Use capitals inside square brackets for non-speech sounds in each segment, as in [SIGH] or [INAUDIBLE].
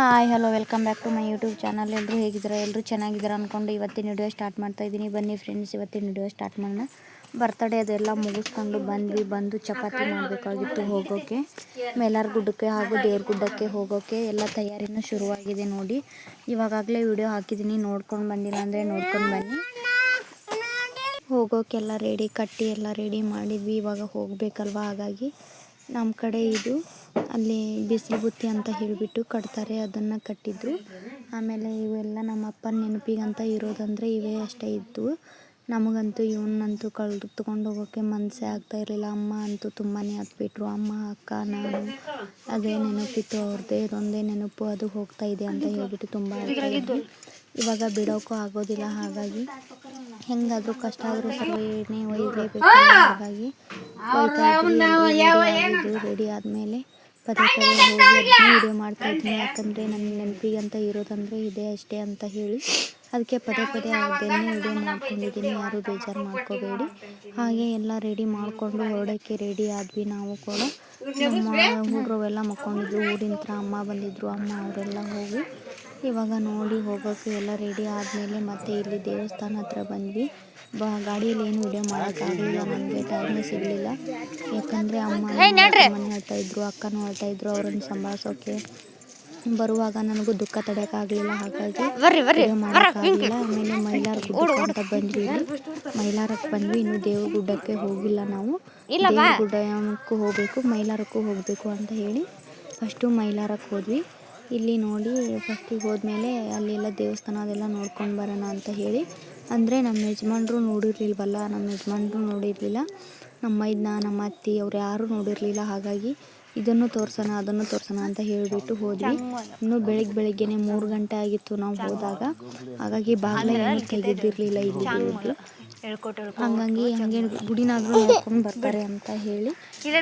Hi, hello, welcome back to my YouTube channel. ಎಲ್ಲರೂ ಹೇಗಿದ್ದಾರೆ? ಎಲ್ಲರೂ ಚೆನ್ನಾಗಿದ್ದಾರೆ ಅಂದ್ಕೊಂಡು ಇವತ್ತಿನ ವಿಡಿಯೋ ಸ್ಟಾರ್ಟ್ ಮಾಡ್ತಾ ಇದ್ದೀನಿ. ಬನ್ನಿ ಫ್ರೆಂಡ್ಸ್ ಇವತ್ತಿನ ವಿಡಿಯೋ ಸ್ಟಾರ್ಟ್ ಮಾಡೋಣ. ಬರ್ತಡೇ ಅದೆಲ್ಲ ಮುಗಿಸ್ಕೊಂಡು ಬಂದ್ವಿ, ಬಂದು ಚಪಾತಿ ಮಾಡಬೇಕಾಗಿತ್ತು ಹೋಗೋಕ್ಕೆ ಮೇಲಾರ್ ಗುಡ್ಡಕ್ಕೆ ಹಾಗೂ ದೇವ್ರ ಗುಡ್ಡಕ್ಕೆ ಹೋಗೋಕ್ಕೆ ಎಲ್ಲ ತಯಾರಿನೂ ಶುರುವಾಗಿದೆ ನೋಡಿ. ಇವಾಗಲೇ ವಿಡಿಯೋ ಹಾಕಿದ್ದೀನಿ. ನೋಡ್ಕೊಂಡು ಬಂದಿಲ್ಲ ಅಂದರೆ ನೋಡ್ಕೊಂಡು ಬನ್ನಿ. ಹೋಗೋಕ್ಕೆಲ್ಲ ರೆಡಿ ಕಟ್ಟಿ ಎಲ್ಲ ರೆಡಿ ಮಾಡಿದ್ವಿ. ಇವಾಗ ಹೋಗಬೇಕಲ್ವ? ಹಾಗಾಗಿ ನಮ್ಮ ಕಡೆ ಇದು, ಅಲ್ಲಿ ಬಿಸಿಲು ಬುತ್ತಿ ಅಂತ ಹೇಳಿಬಿಟ್ಟು ಕಟ್ತಾರೆ, ಅದನ್ನು ಕಟ್ಟಿದ್ರು ಆಮೇಲೆ ಇವೆಲ್ಲ ನಮ್ಮ ಅಪ್ಪನ ನೆನಪಿಗಂತ ಇರೋದಂದರೆ ಇವೇ ಅಷ್ಟೇ ಇದ್ದವು ನಮಗಂತೂ ಇವನ್ನಂತೂ ಕಳೆದುಕೊಂಡು ಹೋಗೋಕ್ಕೆ ಮನಸ್ಸೇ ಆಗ್ತಾ ಇರಲಿಲ್ಲ. ಅಮ್ಮ ಅಂತೂ ತುಂಬಾ ಹತ್ಬಿಟ್ರು ಅಮ್ಮ, ಅಕ್ಕ, ನಾನು, ಅದೇ ನೆನಪಿತ್ತು ಅವ್ರದ್ದೇ ಇದೊಂದೇ ನೆನಪು, ಅದು ಹೋಗ್ತಾ ಇದೆ ಅಂತ ಹೇಳಿಬಿಟ್ಟು ತುಂಬ ಇವಾಗ ಬಿಡೋಕ್ಕೂ ಆಗೋದಿಲ್ಲ, ಹಾಗಾಗಿ ಹೆಂಗಾದರೂ ಕಷ್ಟ ಆದರೂ ಸರ್ವೇನೇ ಒಯ್ಯಲೇಬೇಕು ಹಾಗಾಗಿ ರೆಡಿ ಆದಮೇಲೆ ಪದೇ ಪದೇ ಹೋಗಿ ವಿಡಿಯೋ ಮಾಡ್ತಾ ಇದ್ದೀನಿ ಯಾಕಂದರೆ ನನ್ನ ನೆನಪಿಗೆ ಅಂತ ಇರೋದಂದರೆ ಇದೆ ಅಷ್ಟೇ ಅಂತ ಹೇಳಿ. ಅದಕ್ಕೆ ಪದೇ ಪದೇ ಅದನ್ನೇ ವಿಡಿಯೋ ಮಾಡ್ಕೊಂಡಿದ್ದೀನಿ ಯಾರೂ ಬೇಜಾರು ಮಾಡ್ಕೋಬೇಡಿ. ಹಾಗೆ ಎಲ್ಲ ರೆಡಿ ಮಾಡಿಕೊಂಡು ಹೊರಡೋಕ್ಕೆ ರೆಡಿ ಆದ್ವಿ ನಾವು ಕೂಡ. ನಮ್ಮ ಹುಡುಗರು ಎಲ್ಲ ಮಕ್ಕೊಂಡಿದ್ರು. ಊರಿನ ಅಮ್ಮ ಬಂದಿದ್ರು. ಅಮ್ಮ ಅವರೆಲ್ಲ ಹೋಗಿ ಇವಾಗ ನೋಡಿ ಹೋಗೋಕೆ ಎಲ್ಲ ರೆಡಿ ಆದಮೇಲೆ ಮತ್ತೆ ಇಲ್ಲಿ ದೇವಸ್ಥಾನ ಹತ್ರ ಬಂದ್ವಿ. ಬ ಗಾಡಿಯಲ್ಲಿ ಏನು ವಿಡಿಯೋ ಮಾಡೋಕ್ಕಾಗಲಿಲ್ಲ ನನಗೆ ಟೈಮೇ ಸಿಗಲಿಲ್ಲ. ಯಾಕಂದರೆ ಅಮ್ಮ ಮನೆ ಹೇಳ್ತಾ ಇದ್ರು ಅಕ್ಕನೂ ಹೇಳ್ತಾ ಇದ್ರು ಅವರನ್ನು ಸಂಭಾಳಿಸೋಕೆ ಬರುವಾಗ ನನಗೂ ದುಃಖ ತಡೆಯೋಕ್ಕಾಗಲಿಲ್ಲ ಹಾಗಾಗಿ ಮಾಡೋಕ್ಕಾಗಲಿಲ್ಲ ಆಮೇಲೆ ಮೈಲಾರ ಗುಡ್ಡ ಅಂತ ಬಂದ್ವಿ ಮೈಲಾರಕ್ಕೆ ಬಂದ್ವಿ. ಇನ್ನು ದೇವ್ರ ಗುಡ್ಡಕ್ಕೆ ಹೋಗಿಲ್ಲ ನಾವು. ದೇವ್ರ ಗುಡ್ಡಕ್ಕೂ ಹೋಗಬೇಕು ಮೈಲಾರಕ್ಕೂ ಹೋಗಬೇಕು ಅಂತ ಹೇಳಿ ಫಸ್ಟು ಮೈಲಾರಕ್ಕೆ ಹೋದ್ವಿ. ಇಲ್ಲಿ ನೋಡಿ ಫಸ್ಟಿಗೆ ಹೋದ್ಮೇಲೆ ಅಲ್ಲೆಲ್ಲ ದೇವಸ್ಥಾನ ಅದೆಲ್ಲ ನೋಡ್ಕೊಂಡು ಬರೋಣ ಅಂತ ಹೇಳಿ. ಅಂದರೆ ನಮ್ಮ ಯಜಮಾನ್ರು ನೋಡಿರ್ಲಿಲ್ವಲ್ಲ, ನಮ್ಮ ಯಜಮಾನ್ರು ನೋಡಿರಲಿಲ್ಲ. ನಮ್ಮ ಇದನ್ನ ನಮ್ಮ ಅತ್ತಿ ಅವ್ರು ಯಾರೂ ನೋಡಿರಲಿಲ್ಲ. ಹಾಗಾಗಿ ಇದನ್ನು ತೋರ್ಸೋಣ, ಅದನ್ನು ತೋರ್ಸೋಣ ಅಂತ ಹೇಳಿಬಿಟ್ಟು ಹೋದ್ವಿ. ಇನ್ನು ಬೆಳಿಗ್ಗೆ ಬೆಳಿಗ್ಗೆನೆ ಮೂರು ಗಂಟೆ ಆಗಿತ್ತು ನಾವು ಹೋದಾಗ. ಹಾಗಾಗಿ ಬಾಗಿಲ ಏನು ತೆಗೆದಿರಲಿಲ್ಲ ಇಲ್ಲಿ ಹಂಗಾಗಿ ಹಂಗೆ ಗುಡಿನಾದ್ರೂ [LAUGHS] ನೋಡ್ಕೊಂಡು ಬರ್ತಾರೆ ಅಂತ ಹೇಳಿ.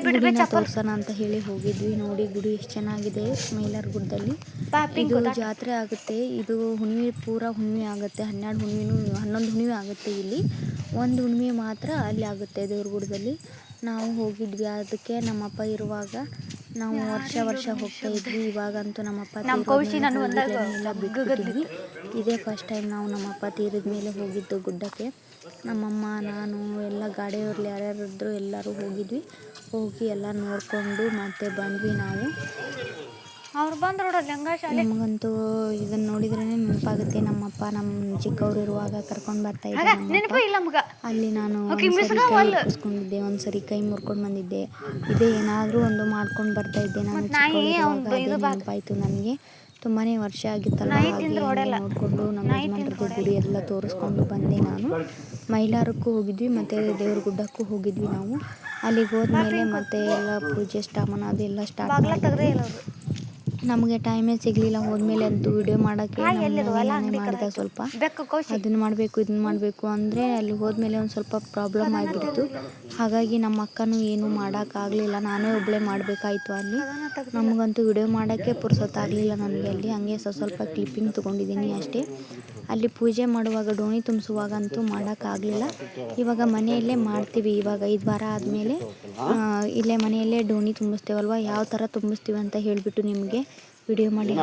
ಗುಡಿನ ತೋರ್ಸೋಣ ಅಂತ ಹೇಳಿ ಹೋಗಿದ್ವಿ ನೋಡಿ ಗುಡಿ ಎಷ್ಟು ಚೆನ್ನಾಗಿದೆ ಮೈಲಾರ್ ಗುಡ್ಡದಲ್ಲಿ ಇದು ಜಾತ್ರೆ ಆಗುತ್ತೆ. ಇದು ಹುಣ್ಣಿಮೆ ಪೂರ ಹುಣ್ಣಿಮೆ ಆಗುತ್ತೆ. ಹನ್ನೆರಡು ಹುಣ್ಣಿಮೆನೂ ಹನ್ನೊಂದು ಹುಣ್ಣಿಮೆ ಆಗುತ್ತೆ ಇಲ್ಲಿ. ಒಂದು ಹುಣ್ಣಿಮೆ ಮಾತ್ರ ಅಲ್ಲಿ ಆಗುತ್ತೆ ದೇವ್ರ ಗುಡ್ಡದಲ್ಲಿ ನಾವು ಹೋಗಿದ್ವಿ. ಅದಕ್ಕೆ ನಮ್ಮಪ್ಪ ಇರುವಾಗ ನಾವು ವರ್ಷ ವರ್ಷ ಹೋಗ್ತಾ ಇದ್ವಿ. ಇವಾಗಂತೂ ನಮ್ಮಪ್ಪ ಬಿಟ್ಟಿದ್ವಿ ಇದೇ ಫಸ್ಟ್ ಟೈಮ್ ನಾವು ನಮ್ಮಪ್ಪ ತೀರಿದ ಮೇಲೆ ಹೋಗಿದ್ದು ಗುಡ್ಡಕ್ಕೆ. ನಮ್ಮಮ್ಮ ನಾನು ಎಲ್ಲ ಗಾಡಿಯವ್ರಲ್ಲಿ ಯಾರ್ಯಾರು ಇದ್ದರು ಎಲ್ಲರೂ ಹೋಗಿದ್ವಿ. ಹೋಗಿ ಎಲ್ಲ ನೋಡಿಕೊಂಡು ಮತ್ತೆ ಬಂದ್ವಿ ನಾವು. ಅವ್ರು ಬಂದ್ರು ನಮಗಂತೂ ಇದನ್ನ ನೋಡಿದ್ರೇ ನೆನಪಾಗುತ್ತೆ. ನಮ್ಮಪ್ಪ ನಮ್ಮ ಚಿಕ್ಕವ್ರು ಇರುವಾಗ ಕರ್ಕೊಂಡು ಬರ್ತಾ ಇದ್ದೆ ಅಲ್ಲಿ ನಾನು ಒಂದ್ಸರಿ ಕೈ ಮುಗಿಸ್ಕೊಂಡಿದ್ದೆ ಒಂದ್ಸರಿ ಕೈ ಮುರ್ಕೊಂಡು ಬಂದಿದ್ದೆ. ಇದೇ ಏನಾದರೂ ಒಂದು ಮಾಡ್ಕೊಂಡು ಬರ್ತಾ ಇದ್ದೆ ನಾನು ನೆನಪಾಯ್ತು ನನಗೆ. ತುಂಬಾ ವರ್ಷ ಆಗಿತ್ತಲ್ಲ ನೋಡಿಕೊಂಡು ನಮ್ಮ ಗುಡಿ ಎಲ್ಲ ತೋರಿಸ್ಕೊಂಡು ಬಂದೆ ನಾನು. ಮೈಲಾರಕ್ಕೂ ಹೋಗಿದ್ವಿ ಮತ್ತು ದೇವ್ರ ಗುಡ್ಡಕ್ಕೂ ಹೋಗಿದ್ವಿ ನಾವು. ಅಲ್ಲಿಗೆ ಹೋದ್ಮೇಲೆ ಮತ್ತೆ ಎಲ್ಲ ಪೂಜೆ ಸ್ಟಾಮನ ಅದೆಲ್ಲ ಸ್ಟಾರ್ಟ್ ಮಾಡಿದ್ವಿ. ನಮಗೆ ಟೈಮೇ ಸಿಗಲಿಲ್ಲ ಹೋದ್ಮೇಲೆ ಅಂತೂ ವಿಡಿಯೋ ಮಾಡೋಕ್ಕೆ ಮಾಡಿದೆ ಸ್ವಲ್ಪ. ಅದನ್ನು ಮಾಡಬೇಕು ಇದನ್ನು ಮಾಡಬೇಕು ಅಂದರೆ ಅಲ್ಲಿ ಹೋದ್ಮೇಲೆ ಒಂದು ಸ್ವಲ್ಪ ಪ್ರಾಬ್ಲಮ್ ಆಗಿಬಿಡ್ತು ಹಾಗಾಗಿ ನಮ್ಮ ಅಕ್ಕನೂ ಏನೂ ಮಾಡೋಕ್ಕಾಗಲಿಲ್ಲ ನಾನೇ ಒಬ್ಬಳೇ ಮಾಡಬೇಕಾಯಿತು ಅಲ್ಲಿ. ನಮಗಂತೂ ವಿಡಿಯೋ ಮಾಡೋಕ್ಕೆ ಪುರ್ಸೊತ್ತಾಗಲಿಲ್ಲ ನನಗೆ ಅಲ್ಲಿ. ಹಂಗೆ ಸ್ವಲ್ಪ ಸ್ವಲ್ಪ ಕ್ಲಿಪ್ಪಿಂಗ್ ತೊಗೊಂಡಿದ್ದೀನಿ ಅಷ್ಟೇ. ಅಲ್ಲಿ ಪೂಜೆ ಮಾಡುವಾಗ ಡೋಣಿ ತುಂಬಿಸುವಾಗಂತೂ ಮಾಡೋಕ್ಕಾಗಲಿಲ್ಲ. ಇವಾಗ ಮನೆಯಲ್ಲೇ ಮಾಡ್ತೀವಿ. ಇವಾಗ ಐದು ವಾರ ಆದಮೇಲೆ ಇಲ್ಲೇ ಮನೆಯಲ್ಲೇ ಡೋಣಿ ತುಂಬಿಸ್ತೇವಲ್ವ? ಯಾವ ಥರ ತುಂಬಿಸ್ತೀವಿ ಅಂತ ಹೇಳಿಬಿಟ್ಟು ನಿಮಗೆ ವಿಡಿಯೋ ಮಾಡಿ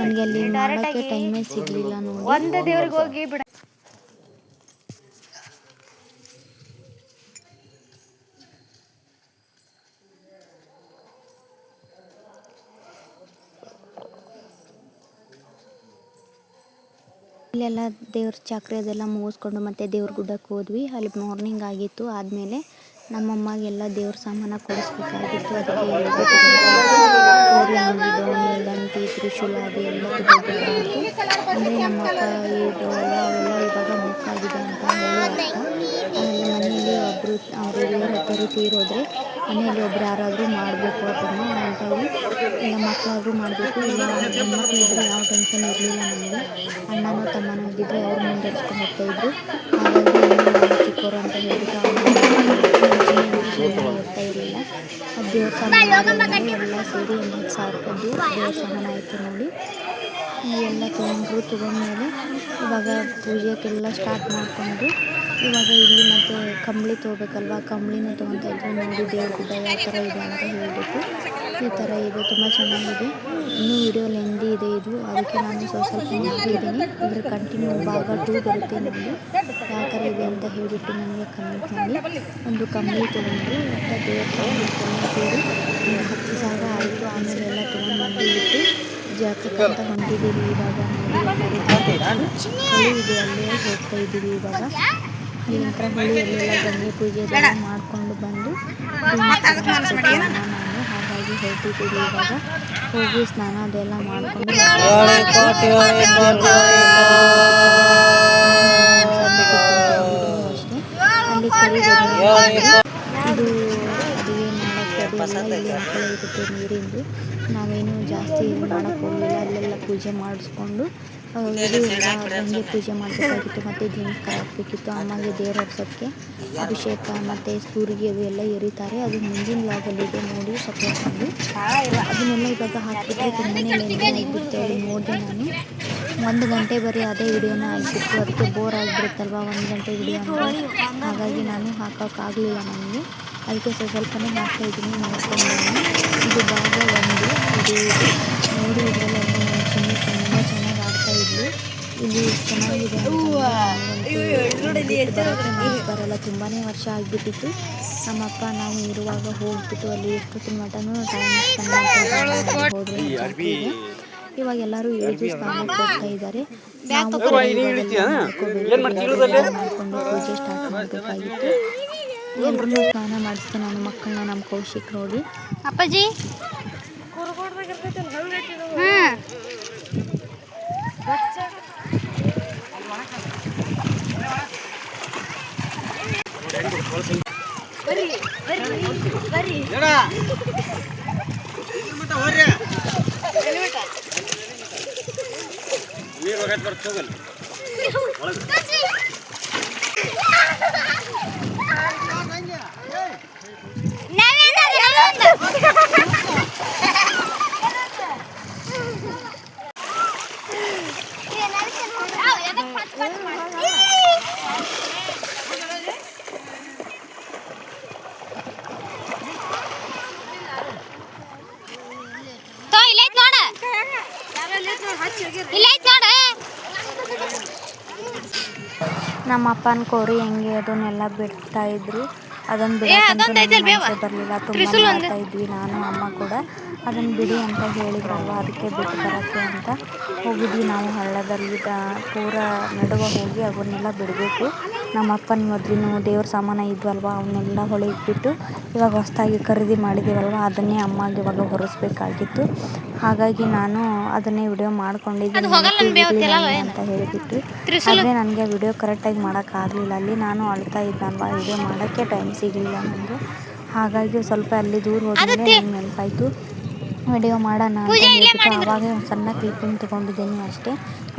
ನನಗೆ ಅಲ್ಲಿ ಮಾಡೋಕ್ಕೆ ಟೈಮೇ ಸಿಗಲಿಲ್ಲ ನೋಡಿ. ಒಂದೇ ದೇವ್ರಿಗೆ ಹೋಗಿ ಬಿಡ ಇಲ್ಲೆಲ್ಲ ದೇವ್ರ ಚಾಕ್ರಿ ಅದೆಲ್ಲ ಮುಗಿಸ್ಕೊಂಡು ಮತ್ತೆ ದೇವ್ರ ಗುಡ್ಡಕ್ಕೆ ಹೋದ್ವಿ. ಅಲ್ಲಿ ಮಾರ್ನಿಂಗ್ ಆಗಿತ್ತು. ಆದಮೇಲೆ ನಮ್ಮಮ್ಮಗೆ ದೇವ್ರ ಸಾಮಾನು ಕೊಡಿಸ್ಬೇಕಾಗಿತ್ತು. ಅದಕ್ಕೆ ಡೋಣಿ ಗಂಟಿ ತ್ರಿಶೂಲ ತಗೋಬೇಕಾಗಿತ್ತು ಅಂದರೆ ನಮ್ಮಪ್ಪ ಇದು ಅವೆಲ್ಲ ಇವಾಗ ಮುಕ್ಕಾಗಿದೆ ಅಂತ ಹೇಳಿ ಮನೆಯಲ್ಲಿ ಒಬ್ಬರು ಅವರು ಹತ್ತರು ತೀರೋದ್ರೆ ಮನೆಯಲ್ಲಿ ಒಬ್ರು ಯಾರಾದರೂ ಮಾಡಬೇಕು ಅದನ್ನು ಅಂಥವು ಇಲ್ಲ ಮಕ್ಕಳಾದರೂ ಮಾಡಬೇಕು. ಇಲ್ಲ ಹೆಣ್ಮಕ್ಳು ಇದ್ದರೆ ಯಾವ ಟೆನ್ಷನ್ ಇರಲಿಲ್ಲ ನಮಗೆ. ಅಣ್ಣನೋ ತಮ್ಮನೋ ಇದ್ದಿದ್ರೆ ಅವ್ರು ಮುಂದುವರ್ಸ್ಕೊಂಡು ಹೋಗ್ತಾಯಿದ್ರು ಹಾಗಾಗಿ ಚಿಕ್ಕವರು ಅಂತ ಹೇಳ್ಬಿಟ್ಟು ಹೋಗ್ತಾ ಇರಲಿಲ್ಲ. ದೇವ್ರ ಸಾಮಾನು ಎಲ್ಲ ಸೇರಿ ಒಂದು ಸಾವಿರ ರೂಪಾಯಿದು ದೇವ್ರ ಆಯಿತು ನೋಡಿ. ಎಲ್ಲ ತೊಗೊಂಡ್ರು, ತೊಗೊಂಡ್ಮೇಲೆ ಇವಾಗ ಪೂಜೆಗೆಲ್ಲ ಸ್ಟಾರ್ಟ್ ಮಾಡಿಕೊಂಡು ಇವಾಗ ಇಲ್ಲಿ ಮತ್ತೆ ಕಂಬಳಿ ತೊಗೋಬೇಕಲ್ವ? ಕಂಬಳಿನ ತೊಗೊತಾ ಇದ್ರು ನೋಡಿ ದೇವ್ರ ಗುಡ್ಡ ಯಾವ ಥರ ಇದೆ ಅಂತ ಹೇಳಿಬಿಟ್ಟು ಈ ಥರ ಇದೆ, ತುಂಬ ಚೆನ್ನಾಗಿದೆ. ಇನ್ನೂ ವಿಡಿಯೋ ಲೆಂದಿ ಇದೆ ಇದು. ಅದಕ್ಕೆ ನಾನು ಸ್ವಲ್ಪ ಸ್ವಲ್ಪ ಹಾಕಿದ್ದೀನಿ. ಕಂಟಿನ್ಯೂ ಭಾಗ ಟೂ ಬರುತ್ತೆ ನೋಡಿ ಯಾವ ಥರ ಇದೆ ಅಂತ ಹೇಳಿಬಿಟ್ಟು ನನಗೆ ಕಮೆಂಟ್ ಮಾಡಿ. ಒಂದು ಕಂಬಳಿ ತೊಗೊಂಡು ಮತ್ತು ದೇವ್ರ ಸೇರಿ ಹತ್ತು ಸಾವಿರ ಆಯಿತು, ಆಮೇಲೆ ಎಲ್ಲ ತೊಗೊಂಡು ಇಟ್ಟು ಅಂತ ಹೊಂದಿದ್ದೀವಿ ಇವಾಗ. ಹೊಳಿ ಇದೆ ಅಲ್ಲೇ ಹೋಗ್ತಾ ಇದ್ದೀವಿ ಇವಾಗ ಅಲ್ಲಿ ನಂತರ ಹೊಳಿಯಲ್ಲೆಲ್ಲ ಗಂಗೆ ಪೂಜೆ ಮಾಡಿಕೊಂಡು ಬಂದು ನಾನು ಹಾಗಾಗಿ ಹೋಗ್ತಿದ್ದೀವಿ ಇವಾಗ ಹೋಗಿ ಸ್ನಾನ ಅದೆಲ್ಲ ಮಾಡಿಕೊಂಡು ಅಷ್ಟೇ ಅಲ್ಲಿ ಇರುತ್ತೆ ನೀರಿಂದು. ನಾವೇನು ಜಾಸ್ತಿ ಮಾಡೋಕ್ಕೆ ಹೋಗಲಿಲ್ಲ ಅಲ್ಲೆಲ್ಲ ಪೂಜೆ ಮಾಡಿಸ್ಕೊಂಡು ಹಂಗೆ ಪೂಜೆ ಮಾಡಬೇಕಾಗಿತ್ತು. ಮತ್ತು ದಿನಕ್ಕೆ ಹಾಕಬೇಕಿತ್ತು. ಆಮೇಲೆ ದೇವ್ರ ಹರ್ಸೋಕ್ಕೆ ಅಭಿಷೇಕ ಮತ್ತು ಸೂರಿಗೆ ಅದು ಎಲ್ಲ ಎರಿತಾರೆ. ಅದು ಮುಂದಿನ ಲಾಗಲ್ಲಿದೆ ನೋಡಿ ಸಪೋರ್ಟ್ ಮಾಡಿ. ಅದನ್ನೆಲ್ಲ ಇವಾಗ ಹಾಕಿಬಿಟ್ರೆ ತುಂಬನೇ ಲೆಂದಿ ಆಗಿಬಿಡುತ್ತೆ. ಅಲ್ಲಿ ನೋಡಿದೆ ನಾನು. ಒಂದು ಗಂಟೆ ಬರೀ ಅದೇ ವಿಡಿಯೋನ ಆಗಿಬಿಟ್ಟು ಅದಕ್ಕೆ ಬೋರ್ ಆಗಿಬಿಡುತ್ತಲ್ವ? ಒಂದು ಗಂಟೆ ವಿಡಿಯೋ ಹಾಗಾಗಿ ನಾನು ಹಾಕೋಕ್ಕಾಗಲಿಲ್ಲ ನನಗೆ. ಅದಕ್ಕೆ ಸ್ವಲ್ಪ ಸ್ವಲ್ಪನೇ ಹಾಕ್ತಾ ಇದ್ದೀನಿ ನೋಡ್ಕೊಂಡು ನಾನು ಇದು ಭಾಗ ಒಂದು. ಇದು ನೋಡಿ ಇದರಲ್ಲಿ ಚೆನ್ನಾಗಿ ಚಿನ್ನಿ ತುಂಬ ಚೆನ್ನಾಗಿ ಆಡ್ತಾ ಇದ್ವಿ ಇಲ್ಲಿ ಚೆನ್ನಾಗಿದೆ ಬರಲ್ಲ ತುಂಬಾ ವರ್ಷ ಆಗಿಬಿಟ್ಟಿತ್ತು. ನಮ್ಮಪ್ಪ ನಾವು ಇರುವಾಗ ಹೋಗ್ಬಿಟ್ಟು ಅಲ್ಲಿ ಎಷ್ಟೊತ್ತಿನ ಮಟನೂ ಟೈಮ್ ಸ್ಪೆಂಡ್ ಮಾಡ್ತಾ ಹೋದ್ರೆ ಇವಾಗ ಎಲ್ಲರೂ ಇಳಿದು ಸ್ನಾನ ಹೋಗ್ತಾ ಇದ್ದಾರೆ. ನಾವು. ಮಾಡ್ಕೊಂಡು ಪೂಜೆ ಸ್ಟಾರ್ಟ್ ಮಾಡಬೇಕಾಗಿತ್ತು. ಸ್ನಾನ ಮಾಡಿಸ್ತೆ ನಾನು ಮಕ್ಕಳನ್ನ ನಮ್ಮ ಕೌಶಿಕ್ ನೋಡಿ ಅಪ್ಪಾಜಿ? ನೀರು ನೋಡ ಇಲ್ಲೈತ್ ನೋಡ ನಮ್ಮ ಅಪ್ಪನ ಕೋರಿ ಹೆಂಗೆ ಅದನ್ನೆಲ್ಲ ಬಿಡ್ತಾ ಇದ್ರು. ಅದನ್ನ ಅದೊಂದ್ ಐತಲ್ ಬೇವ? ಬರಲಿಲ್ಲ. ತುಂಬ ಮಾಡ್ತಾ ಇದ್ವಿ ನಾನು ಅಮ್ಮ ಕೂಡ. ಅದನ್ನ ಬಿಡಿ ಅಂತ ಹೇಳಿದ್ರಲ್ವ ಅದಕ್ಕೆ ಬಿಟ್ಟು ಬರೋಕ್ಕೆ ಅಂತ. ಹೋಗಿದ್ವಿ ನಾವು ಹಳ್ಳದಲ್ಲಿ. ಪೂರ ನಡುವ ಹೋಗಿ ಅವನ್ನೆಲ್ಲ ಬಿಡಬೇಕು. ನಮ್ಮ ಅಪ್ಪನ ಮೊದಲಿನ ದೇವ್ರ ಸಾಮಾನು ಇದ್ವಲ್ವ ಅವನ್ನೆಲ್ಲ ಹೊಳೆ ಇಟ್ಬಿಟ್ಟು ಇವಾಗ ಹೊಸದಾಗಿ ಖರೀದಿ ಮಾಡಿದ್ದೀವಲ್ವ ಅದನ್ನೇ ಅಮ್ಮಗೆ ಇವಾಗ ಹೊರಿಸ್ಬೇಕಾಗಿತ್ತು. ಹಾಗಾಗಿ ನಾನು ಅದನ್ನೇ ವಿಡಿಯೋ ಮಾಡ್ಕೊಂಡಿದ್ದೀನಿ? ಅಂತ ಹೇಳಿಬಿಟ್ಟು. ಅದೇ ಆದರೆ ನನಗೆ ವಿಡಿಯೋ ಕರೆಕ್ಟಾಗಿ ಮಾಡೋಕ್ಕಾಗಲಿಲ್ಲ ಅಲ್ಲಿ ನಾನು ಅಳ್ತಾ ಇದ್ದಲ್ವ ವಿಡಿಯೋ ಮಾಡೋಕ್ಕೆ ಟೈಮ್ ಸಿಗಲಿಲ್ಲ ನನಗೆ. ಹಾಗಾಗಿ ಸ್ವಲ್ಪ ಅಲ್ಲಿ ದೂರ ಹೋದ್ಮೇಲೆ ನನಗೆ ನೆನಪಾಯಿತು. ವಿಡಿಯೋ ಮಾಡೋಣ ಆವಾಗ ಒಂದು ಸಣ್ಣ ಕ್ಲಿಪ್ಪಿಂಗ್ ತೊಗೊಂಡಿದ್ದೀನಿ ಅಷ್ಟೇ.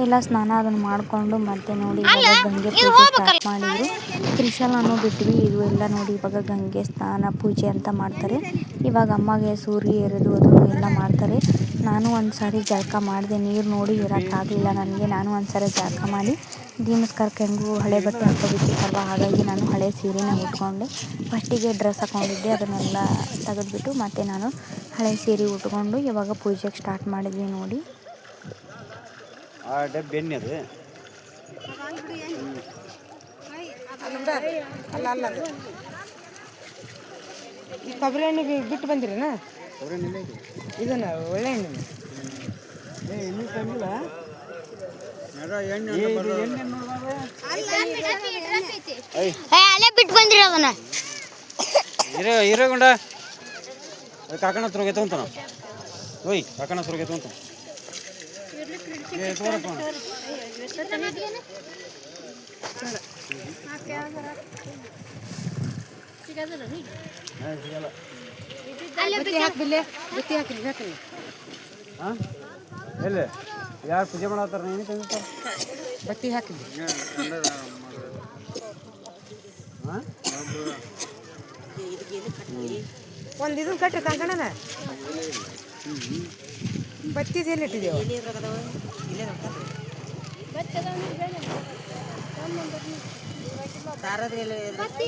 ಎಲ್ಲ ಸ್ನಾನ ಅದನ್ನು ಮಾಡಿಕೊಂಡು ಮತ್ತೆ ನೋಡಿ ಇವಾಗ ಗಂಗೆ ಪೂಜೆ ಸ್ಟಾರ್ಟ್ ಮಾಡಿದ್ರು. ತ್ರಿಶೂಲನೂ ಬಿಟ್ವಿ ಇದು ಎಲ್ಲ ನೋಡಿ ಇವಾಗ ಗಂಗೆ ಸ್ನಾನ ಪೂಜೆ ಅಂತ ಮಾಡ್ತಾರೆ. ಇವಾಗ ಅಮ್ಮಗೆ ಸೂರ್ಯ ಎರೆದು ಅದು ಎಲ್ಲ ಮಾಡ್ತಾರೆ. ನಾನು ಒಂದು ಸಾರಿ ಜಳಕ ಮಾಡಿದೆ. ನೀರು ನೋಡಿ ಇರೋಕ್ಕಾಗಲಿಲ್ಲ ನನಗೆ. ನಾನು ಒಂದು ಸಾರಿ ಜಳಕ ಮಾಡಿ ದೀಮಸ್ಕರಕ್ಕೆ ಹೆಂಗೂ ಹಳೆ ಬಟ್ಟೆ ಹಾಕೋಬೇಕಿತ್ತಲ್ವ ಹಾಗಾಗಿ ನಾನು ಹಳೆ ಸೀರೆನ ಉಟ್ಕೊಂಡೆ. ಫಸ್ಟಿಗೆ ಡ್ರೆಸ್ ಹಾಕ್ಕೊಂಡಿದ್ದೆ ಅದನ್ನೆಲ್ಲ ತೆಗೆದುಬಿಟ್ಟು ಮತ್ತು ನಾನು ಹಳೆ ಸೀರೆ ಉಟ್ಕೊಂಡು ಇವಾಗ ಪೂಜೆಗೆ ಸ್ಟಾರ್ಟ್ ಮಾಡಿದ್ವಿ ನೋಡಿ. ಈ ಕೊಬ್ಬರಿ ಎಣ್ಣೆ ಬಿ- ಬಿಟ್ಟು ಬಂದಿರೇನ? ಇದನ್ನ ಒಳ್ಳೆ ಎಣ್ಣೆ ಏ, ಅಲ್ಲೇ ಬಿಟ್ಟು ಬಂದಿರ ಅದನ್ನ ಇರೋ ಇರೋ ಅದು ಕಾಕಣ ಹತ್ರ ಹೋಗಿ ತಗೊಂತಾನ ಓಯ್ ಕಾಕಣ ಹತ್ರ ಹೋಗಿ ತಗೊಂತಾನ ಏ ತಗೋರಪ್ಪ ಬತ್ತಿ ಹಾಕಿ ಬಿಲ್ಲೆ ಬತ್ತಿ ಹಾಕ್ರಿ ಹಾಕ್ರಿ ಹಾಂ ಎಲ್ಲಿ ಯಾರು ಪೂಜೆ ಮಾಡತ್ತಾರ ನೀನು ತಂದಿರ್ತಾರ ಬತ್ತಿ ಹಾಕಿ ಹಾಂ ಒಂದು ಇದನ್ನು ಕಟ್ರಿ ಕಂಕಣನ? ಬತ್ತಿ ಎಲ್ಲಿ ಇಟ್ಟಿದ್ದೇವೆ ಅದ ಸುತ್ತಿ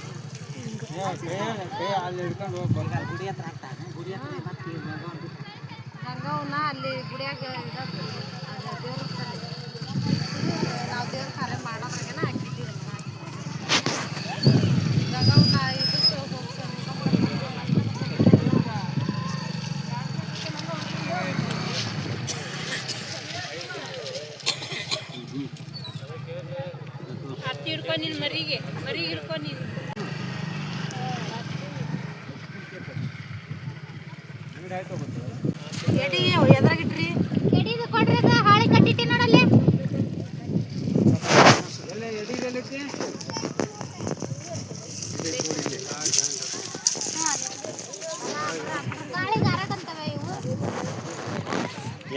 ದಾರ ನೋಡಿ ಎಲಿ ದಾರ ತಗೋ ಈಗ ಒಬ್ರನ? ಈಗ ನಾ ಇಲ್ಲಿ ಒಬ್ರ ಹಾಕ್ಬೇಕೇನ ಮತ್ತೆ ಅದೇನು? ಅಲ್ಲಿ ಹೋಗಿಂದ ಅಲ್ಲಿಂದ ಹುಡುಕ್ತೀನಿ ಮತ್ತೆ. ಗಂಗವ್ವನ ಅಲ್ಲಿ ಗುಡಿಯಾಗ ಇಡೋದು. ಅದು ದೇವ್ರ ಸ್ಥಳ. ನಾವು ದೇವ್ರ ಕಾರ್ಯ ಮಾಡೋದ್ರಾಗೇನ ಹಾಕಿದ್ದೀವಿ ಗಂಗವ್ವನ ಇದಕ್ಕೆ ಹೋಗ್ಸೋದು. ಹತ್ತಿ ಹಿಡ್ಕೊ ನಿನ್ ಮರಿಗೆ ಮರಿಗೆ ಹಿಡ್ಕೊ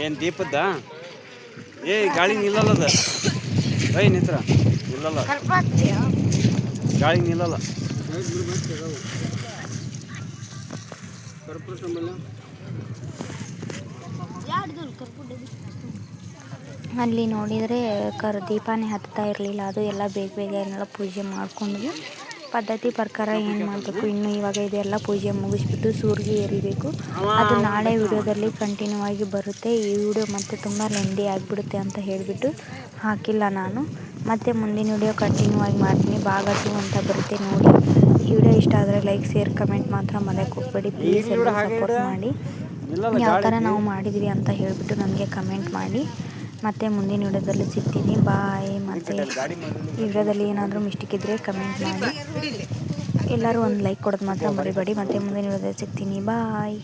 ಏನು ದೀಪದ್ದ? ಏ ಗಾಳಿ ನಿಲ್ಲಲ್ಲ ಅದ. ಐ ನಿತ್ರ. ನಿಲ್ಲಲ್ಲ. ಗಾಳಿ ನಿಲ್ಲಲ್ಲ. ಅಲ್ಲಿ ನೋಡಿದರೆ ಕರ್ ದೀಪನೇ ಹತ್ತಾ ಇರಲಿಲ್ಲ. ಅದು ಎಲ್ಲ ಬೇಗ ಬೇಗ ಏನೆಲ್ಲ ಪೂಜೆ ಮಾಡಿಕೊಂಡು ಪದ್ಧತಿ ಪ್ರಕಾರ ಏನು ಮಾಡಬೇಕು? ಇನ್ನು ಇವಾಗ ಇದೆಲ್ಲ ಪೂಜೆ ಮುಗಿಸ್ಬಿಟ್ಟು ಸೂರ್ಗೆ ಏರಿಬೇಕು. ಅದು ನಾಳೆ ವಿಡಿಯೋದಲ್ಲಿ ಕಂಟಿನ್ಯೂ ಆಗಿ ಬರುತ್ತೆ. ಈ ವಿಡಿಯೋ ಮತ್ತೆ ತುಂಬ ಲೆಂಡಿ ಆಗಿಬಿಡುತ್ತೆ ಅಂತ ಹೇಳಿಬಿಟ್ಟು ಹಾಕಿಲ್ಲ ನಾನು. ಮತ್ತೆ ಮುಂದಿನ ವಿಡಿಯೋ ಕಂಟಿನ್ಯೂ ಆಗಿ ಮಾಡ್ತೀನಿ. ಭಾಗ ಟು ಅಂತ ಬರುತ್ತೆ ನೋಡಿ. ಈ ವಿಡಿಯೋ ಇಷ್ಟ ಆದರೆ ಲೈಕ್ ಶೇರ್ ಕಮೆಂಟ್ ಮಾತ್ರ ಮನೆಗೆ ಹೋಗ್ಬೇಡಿ. ಪ್ಲೀಸ್ ಎಲ್ಲ ಸಪೋರ್ಟ್ ಮಾಡಿ. ಯಾವ ಥರ ನಾವು ಮಾಡಿದ್ವಿ ಅಂತ ಹೇಳಿಬಿಟ್ಟು ನನಗೆ ಕಮೆಂಟ್ ಮಾಡಿ. ಮತ್ತೆ ಮುಂದಿನ ವಿಡಿಯೋದಲ್ಲಿ ಸಿಗ್ತೀನಿ. ಬಾಯ್ ಮತ್ತು ಈ ವಿಡಿಯೋದಲ್ಲಿ ಏನಾದರೂ ಮಿಸ್ಟೇಕ್ ಇದ್ದರೆ ಕಮೆಂಟ್ ಮಾಡಿ. ಎಲ್ಲರೂ ಒಂದು ಲೈಕ್ ಕೊಡೋದು ಮಾತ್ರ ಮರಿಬೇಡಿ. ಮತ್ತೆ ಮುಂದಿನ ವಿಡಿಯೋದಲ್ಲಿ ಸಿಗ್ತೀನಿ. ಬಾಯ್